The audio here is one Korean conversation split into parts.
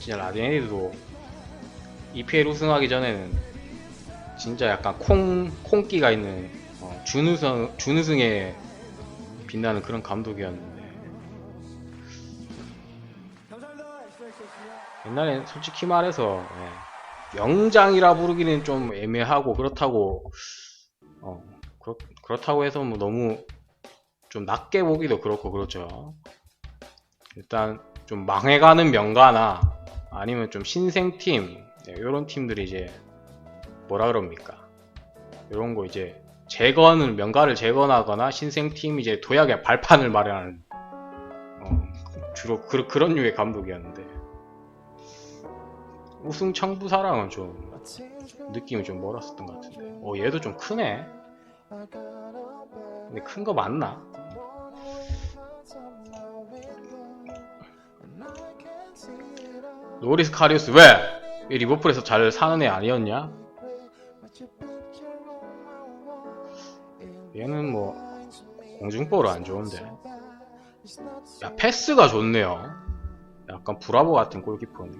진짜 라디네리도 EPL 우승하기 전에는 진짜 약간 콩 콩기가 있는 어, 준우승 준우승에 빛나는 그런 감독이었는데 옛날엔 솔직히 말해서 예, 명장이라 부르기는 좀 애매하고 그렇다고 어 그렇, 그렇다고 해서 뭐 너무 좀 낮게 보기도 그렇고 그렇죠. 일단 좀 망해가는 명가나 아니면 좀 신생팀 이런 팀들이 이제 뭐라 그럽니까? 이런 거 이제 재건을 명가를 재건하거나 신생팀 이제 도약의 발판을 마련하는 어, 주로 그, 그런 류의 감독이었는데 우승 청부사랑은 좀 느낌이 좀 멀었었던 것 같은데 어 얘도 좀 크네 근데 큰 거 맞나? 노리스 카리우스 왜? 이 리버풀에서 잘 사는 애 아니었냐? 얘는 뭐 공중볼은 안 좋은데. 야 패스가 좋네요. 약간 브라보 같은 골키퍼네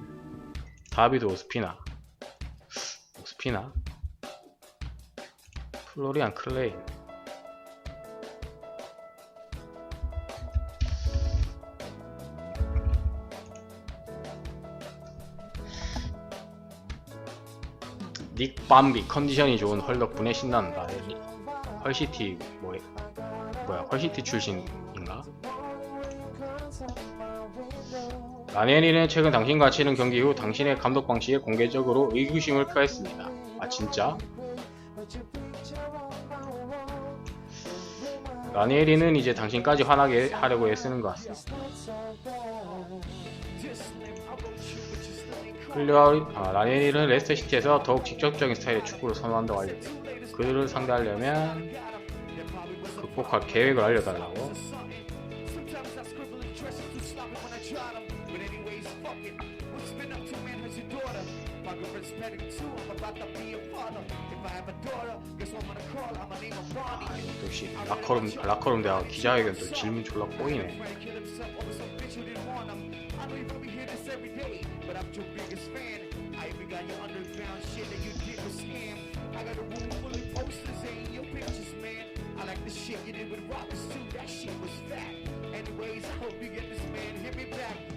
다비드 오스피나. 오스피나? 플로리안 클레인 닉 밤비 컨디션이 좋은 헐 덕분에 신난다. 이 헐시티 뭐 뭐야 헐시티 출신인가? 라네리는 최근 당신과 치른 경기 후 당신의 감독 방식에 공개적으로 의구심을 표했습니다. 아 진짜? 라니에리는 이제 당신까지 화나게 하려고 애쓰는 것 같습니다. 클리어 아, 라니에리는 레스터 시티에서 더욱 직접적인 스타일의 축구를 선호한다고 알려졌습니다. 그들을 상대하려면 극복할 계획을 알려달라고. 아, 또 씨, 라커룸 라커룸 대학 기자회견 또 질문 졸라 꼬이네.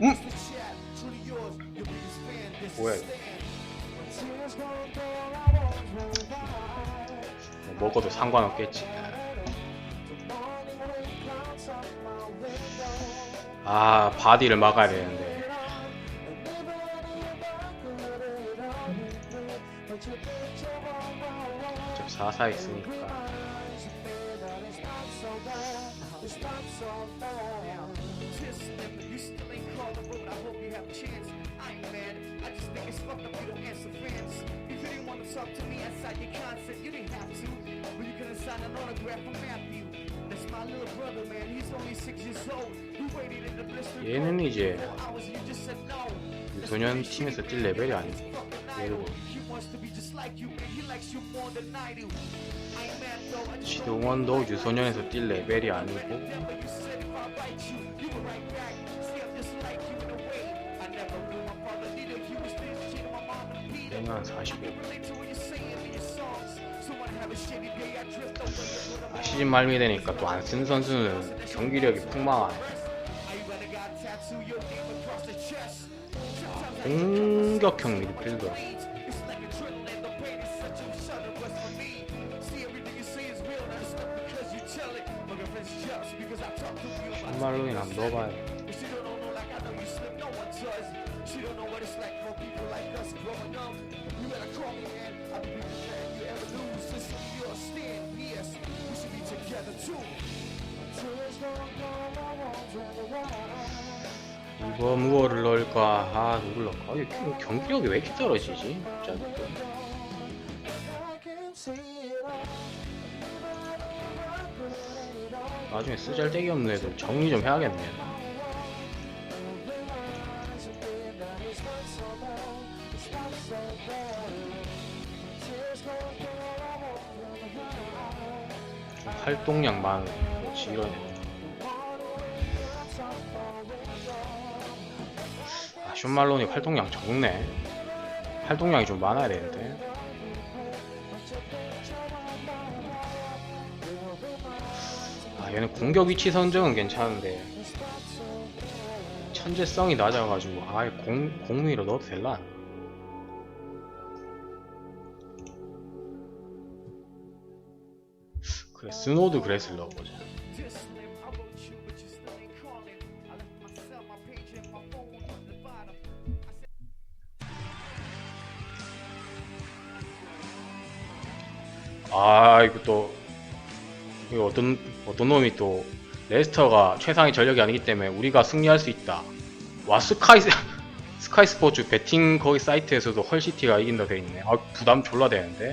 음? 뭐야 이거? 뭐 먹어도 상관없겠지. 아 바디를 막아야 되는데. 좀 사사 있으니까. 얘는 이제 유소년 팀에서 뛸 레벨이 아니고 얘도 지동원도 유소년에서 뛸 레벨이 아니고. 얘는 45. 아, 시즌 말미 되니까 또 안 쓴 선수는 경기력이 폭망하네. 아, 공격형 미드필더. 말로인 한번 넣어봐요. 이번 무어를 넣을까? 아 누굴 넣을까? 아, 이거 경기력이 왜 이렇게 떨어지지? 진짜. 나중에 쓰잘데기 없는 애들 정리 좀 해야겠네. 좀 활동량 많은 뭐지 이런 애. 아션 말론이 활동량 적네. 활동량이 좀 많아야 되는데. 얘는 공격 위치 선정은 괜찮은데 천재성이 낮아가지고 아예 공 공미로 넣어도 될라? 그래 스노드 그레스를 넣어보자. 아 이거 또 어떤 어떤 놈이 또 레스터가 최상의 전력이 아니기 때문에 우리가 승리할 수 있다. 와 스카이 스카이 스포츠 베팅 거기 사이트에서도 헐시티가 이긴다 돼 있네. 아 부담 졸라 되는데.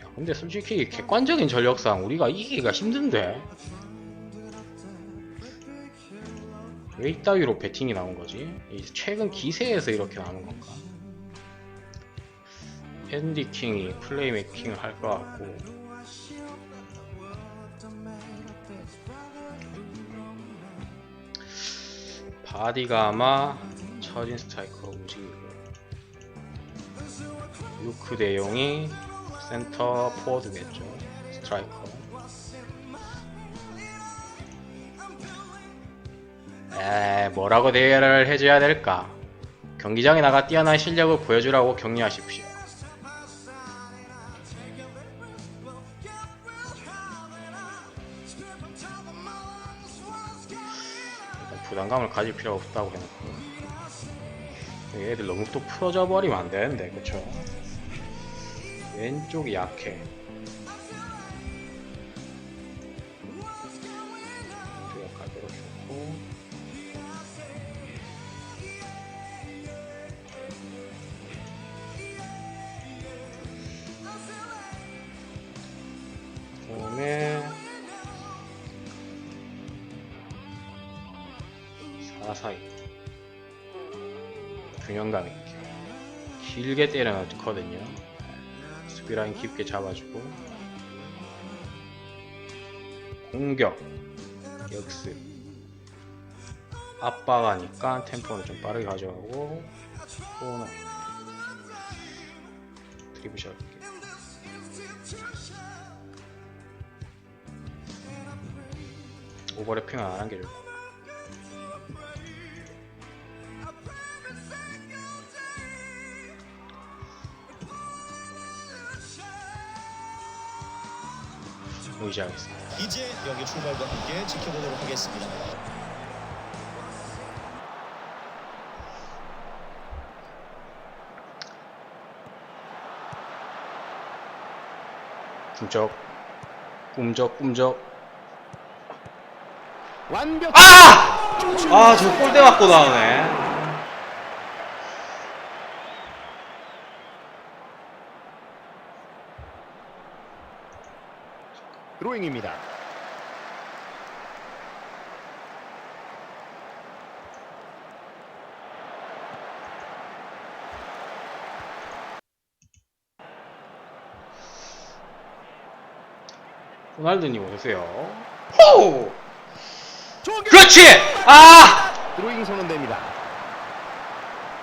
야, 근데 솔직히 객관적인 전력상 우리가 이기기가 힘든데. 왜 이따위로 배팅이 나온 거지? 이 최근 기세에서 이렇게 나오는 건가? 앤디 킹이 플레이메이킹을 할 것 같고 바디가 아마 처진 스트라이커로 움직이고 루크 대용이 센터 포워드겠죠 스트라이커 에 뭐라고 대회를 해줘야 될까? 경기장에 나가 뛰어난 실력을 보여주라고 격려하십시오. 부담감을 가질 필요가 없다고 해놓고 얘들 너무 또 풀어져 버리면 안 되는데 그쵸? 왼쪽이 약해 있게 길게 때려 넣거든요. 수비라인 깊게 잡아주고. 공격. 역습. 압박하니까 템포는 좀 빠르게 가져가고. 코너. 드리블 샷. 할게 오버래핑은 안한 게 좋고 의지하겠습니다. 이제 여기 출발과 함께 지켜보도록 하겠습니다. 꿈쩍 꿈적 꿈적 완벽. 아! 아, 저 골대 맞고 나오네. 드로잉입니다. 호날두님 오세요. 호! 그렇지! 아! 드로잉 선언됩니다.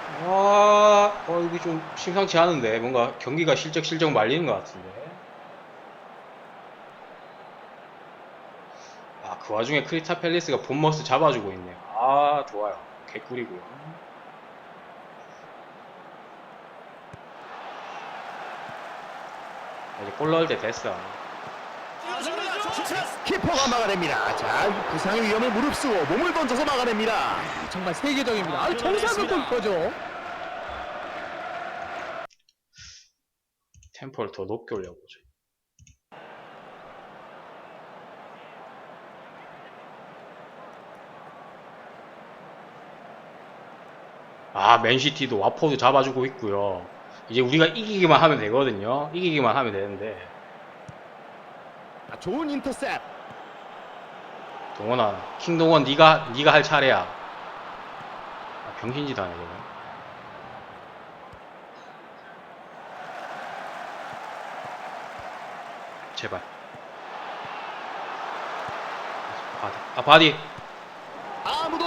와, 어, 이게 좀 심상치 않은데. 뭔가 경기가 실적 실적 말리는 것 같은데. 아, 그 와중에 크리타 팰리스가 본머스 잡아주고 있네요. 아, 좋아요. 개꿀이고요. 아, 이제 골 넣을 때 됐어. 키퍼가 막아냅니다. 자, 이 부상의 위험을 무릅쓰고 몸을 던져서 막아냅니다. 정말 세계적입니다. 아, 정상은 골퍼죠. 템포를 더 높게 올려보죠. 아, 맨시티도 와포드 잡아주고 있고요. 이제 우리가 이기기만 하면 되거든요. 이기기만 하면 되는데. 아, 좋은 인터셉. 동원아, 킹동원 네가 네가 할 차례야. 아, 병신짓 하네 저거. 제발. 바디. 아 바디. 아무도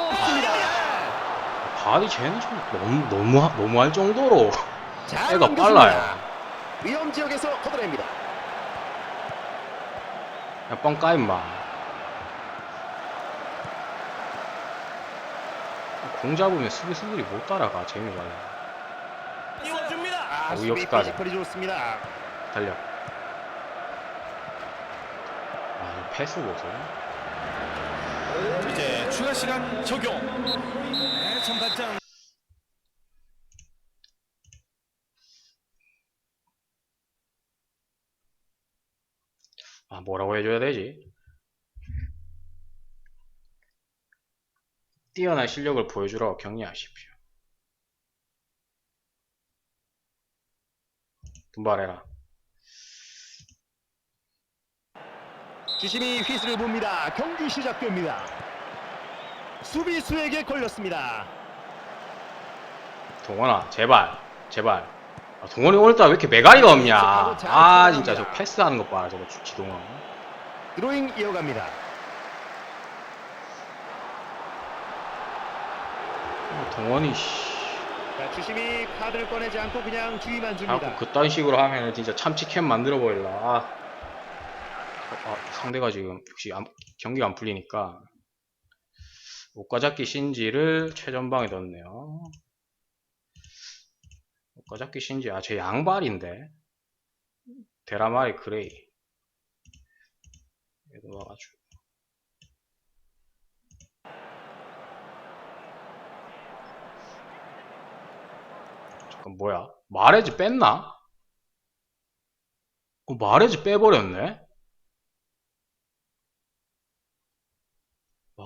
바디 쟤는 좀 너무 너무 너무 할 정도로 잘 애가. 빨라요. 위험 지역에서 걷어냅니다. 야, 뻥 까 임마. 공 잡으면 수비수들이 못 따라가 재미가. 아, 어, 수비 여기까지. 피지컬이 좋습니다. 달려. 아, 이 패스 보세요. 추가 시간 적용. 네, 전반장 아, 뭐라고 해줘야 되지? 뛰어난 실력을 보여주라고 격려하십시오. 분발해라. 주심이 휘슬을 봅니다. 경기 시작됩니다. 수비수에게 걸렸습니다. 동원아, 제발, 제발. 아, 동원이 오늘따라 왜 이렇게 메가리가 없냐? 아, 진짜 저 패스하는 것 봐라, 저거 지동원. 드로잉 이어갑니다. 어, 동원이 씨. 자, 주심이 카드를 꺼내지 않고 그냥 주의만 줍니다. 자꾸 그딴 식으로 하면 진짜 참치캔 만들어 버릴라. 아. 아, 상대가 지금 역시 안- 경기가 안 풀리니까 옷가잡기 신지를 최전방에 넣었네요. 옷가잡기 신지 아 제 양발인데 데라마리 그레이 얘도 와가지고 잠깐 뭐야 마레즈 뺐나? 어, 마레즈 빼버렸네?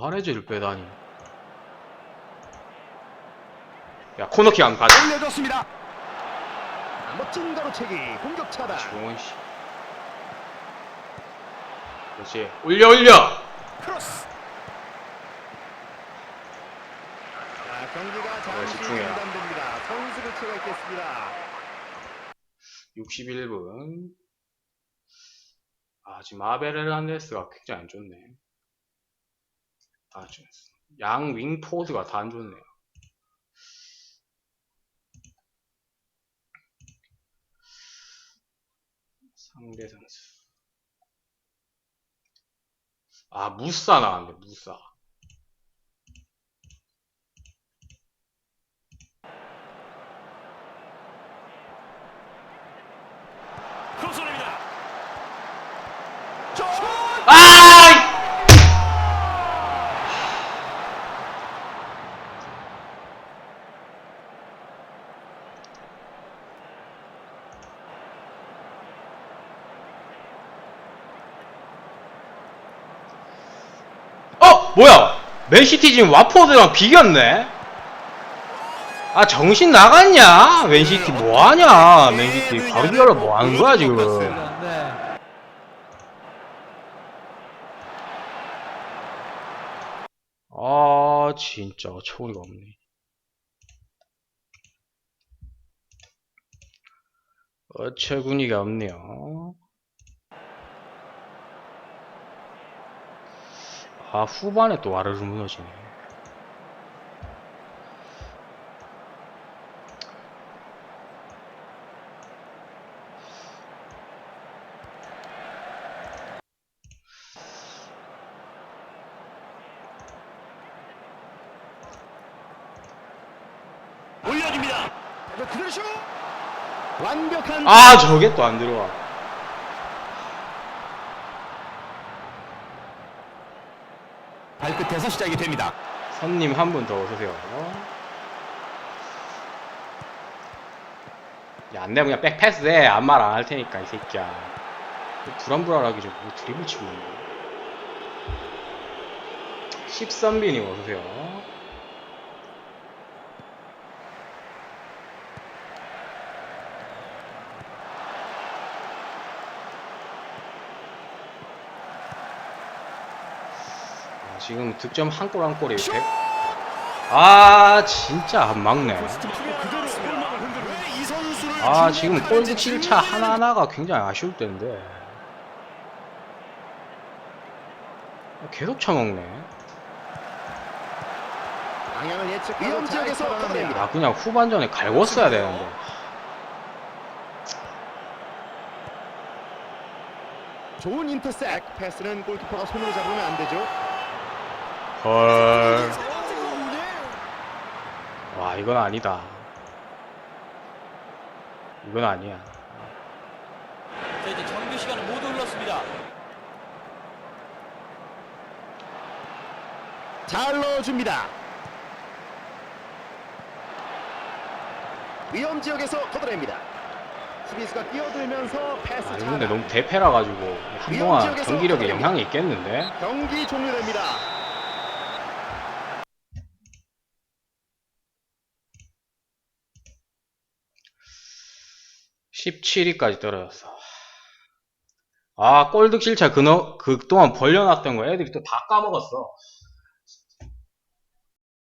마레즈를 빼다니 야 코너킥 안 가자 올려줬습니다. 멋진 가로채기 공격 차단. 지용원 씨 그렇지 올려 올려 크로스. 자, 경기가 잠시 집중해라. 중단됩니다. 선수 교체가 있겠습니다. 61분 아 지금 아베르란데스가 굉장히 안 좋네 아 지금 양 윙포드가 다 안 좋네요. 상대 선수. 아 무사 나왔네 무사 뭐야! 맨시티 지금 와포드랑 비겼네? 아 정신 나갔냐? 맨시티 뭐하냐? 맨시티 가르디올라 뭐하는 거야 지금? 네. 아 진짜 어처구니가 없네 어처구니가 없네요 아 후반에 또 와르르 무너지네 올려줍니다. 자, 그대로 슛! 완벽한 아 저게 또 안 들어와 발끝에서 시작이 됩니다. 손님 한 분 더 오세요. 야 안돼 그냥 백패스해. 아무 말 안 할 테니까 이 새끼야. 불안불안하게 좀뭐 드리블 치고 있네. 13빈이 어서오세요 아, 지금 득점 한 골 한 골이 100... 아 진짜 안 막네. 아 지금 골드 실차 하나하나가 굉장히 아쉬울 텐데. 계속 걷어냅니다. 야, 그냥 후반전에 갈궜어야 되는데. 좋은 인터셉. 패스는 골키퍼가 손으로 잡으면 안 되죠. 헐. 와, 이건 아니다. 이건 아니야. 자, 이제 정규 시간은 모두 흘렀습니다. 잘 넣어줍니다. 위험 지역에서 걷어냅니다. 수비수가 뛰어들면서 패스 차 근데 너무 대패라 가지고 한동안 경기력에. 영향이 있겠는데? 경기 종료됩니다. 17위까지 떨어졌어. 아, 골득 실차 그너, 그동안 벌려놨던 거 애들이 또 다 까먹었어.